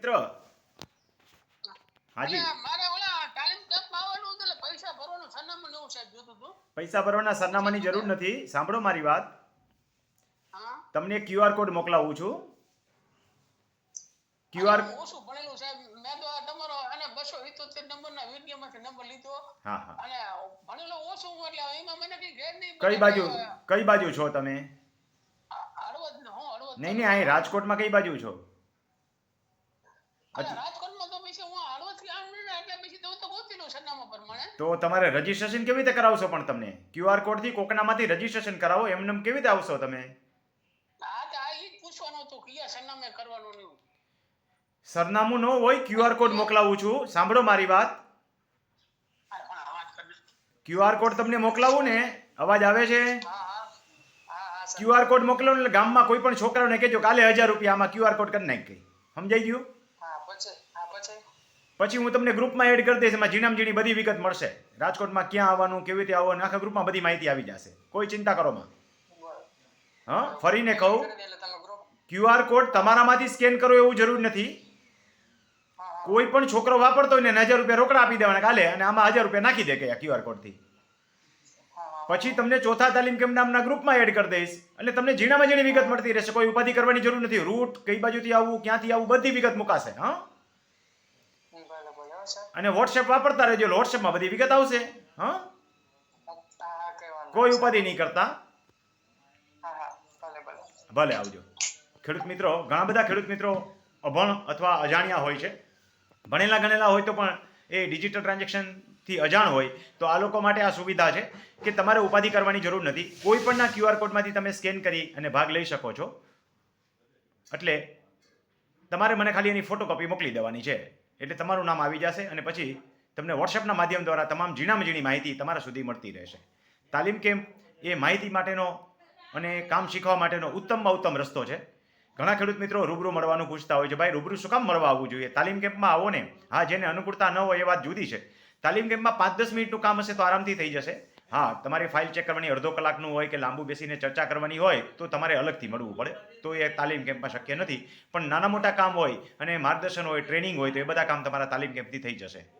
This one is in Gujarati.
મિત્ર. હાજી. પૈસા ભરવાનું સરનામાની જરૂર નથી. સાંભળો મારી વાત. તમને ક્યુઆર કોડ મોકલાવું છું. ક્યુઆર ઓછું ભણેલું સાહેબ? મેં તો તમારો અને બસો ઇત્તોતેર નંબરના વિડીયોમાંથી નંબર લીધો. હા હા. અને ભણેલો ઓછું હું એટલે એમાં મને કઈ ઘેર નહીં કઈ બાજુ કઈ બાજુ છો તમે? હળવદ હું હળવદ નહીં નહીં અહીં રાજકોટમાં કઈ બાજુ છો? તો તમારે રજીસ્ટ્રેશન કેવી રીતે કરાવશો પણ તમને? ક્યુઆર કોડથી કોકનામાંથી રજીસ્ટ્રેશન કરાવો એમને એમ કેવી રીતે આવશો તમે? સરનામે ને હોય ક્યુઆર કોડ મોકલાવું છું. સાંભળો મારી વાત. ક્યુઆર કોડ તમને મોકલાવું ને? અવાજ આવે છે? ક્યુઆર કોડ મોકલો ને ગામમાં કોઈ પણ છોકરાઓને કહેજો કાલે હજાર રૂપિયા આમાં ક્યુઆર કોડ કરી નાખી સમજાઈ ગયું? પછી હું તમને ગ્રુપમાં એડ કરી દઈશ, એમાં ઝીણી બધી વિગત મળશે. રાજકોટમાં ક્યાં આવવાનું, કેવી રીતે આવવાનું, આખા ગ્રુપમાં બધી માહિતી આવી જશે. કોઈ ચિંતા કરો માં. હા? ફરીને કહું ક્યુઆર કોડ તમારામાંથી સ્કેન કરો એવું જરૂર નથી. કોઈ પણ છોકરો વાપરતો હોય ને હજાર રૂપિયા રોકડા આપી દેવાના કાલે અને આમાં હજાર રૂપિયા નાખી દે કે ક્યુઆર કોડથી પછી તમને ચોથા તાલીમ કેમ નામના ગ્રુપમાં એડ કરી દઈશ, એટલે તમને ઝીણામાં ઝીણી વિગત મળતી રહેશે. કોઈ ઉપાધિ કરવાની જરૂર નથી. રૂટ, કઈ બાજુથી આવવું, ક્યાંથી આવવું, બધી વિગત મુકાશે. હા? અને વોટ્સએપ વાપરતા રહેજો, એટલે વોટ્સએપમાં બધી વિગત આવશે. હા? કઈ ઉપાધિ નહીં કરતા. ભલે આવજો. ખેડૂત મિત્રો, ઘણા બધા ખેડૂત મિત્રો અભણ અથવા અજાણ્યા હોય છે. ભણેલા ગણેલા હોય તો પણ એ ડિજિટલ ટ્રાન્ઝેક્શનથી અજાણ હોય તો આ લોકો માટે આ સુવિધા છે કે તમારે ઉપાધિ કરવાની જરૂર નથી. કોઈ પણના ક્યુઆર કોડમાંથી તમે સ્કેન કરી અને ભાગ લઈ શકો છો. એટલે તમારે મને ખાલી એની ફોટોકોપી મોકલી દેવાની છે. એટલે તમારું નામ આવી જશે અને પછી તમને વોટ્સએપના માધ્યમ દ્વારા તમામ ઝીણામાં ઝીણી માહિતી તમારા સુધી મળતી રહેશે. તાલીમ કેમ્પ એ માહિતી માટેનો અને કામ શીખવા માટેનો ઉત્તમમાં ઉત્તમ રસ્તો છે. ઘણા ખેડૂત મિત્રો રૂબરૂ મળવાનું પૂછતા હોય છે, ભાઈ, રૂબરૂ શું કામ મળવા આવવું જોઈએ? તાલીમ કેમ્પમાં આવો ને. હા, જેને અનુકૂળતા ન હોય એ વાત જુદી છે. તાલીમ કેમ્પમાં પાંચ દસ મિનિટનું કામ હશે તો આરામથી થઈ જશે. હા, તમારી ફાઇલ ચેક કરવાની અડધો કલાકનું હોય કે લાંબુ બેસીને ચર્ચા કરવાની હોય, તો તમારે અલગથી મળવું પડે. તો એ તાલીમ કેમ્પમાં શક્ય નથી. પણ નાના મોટા કામ હોય અને માર્ગદર્શન હોય ટ્રેનિંગ હોય, તો એ બધા કામ તમારા તાલીમ કેમ્પથી થઈ જશે.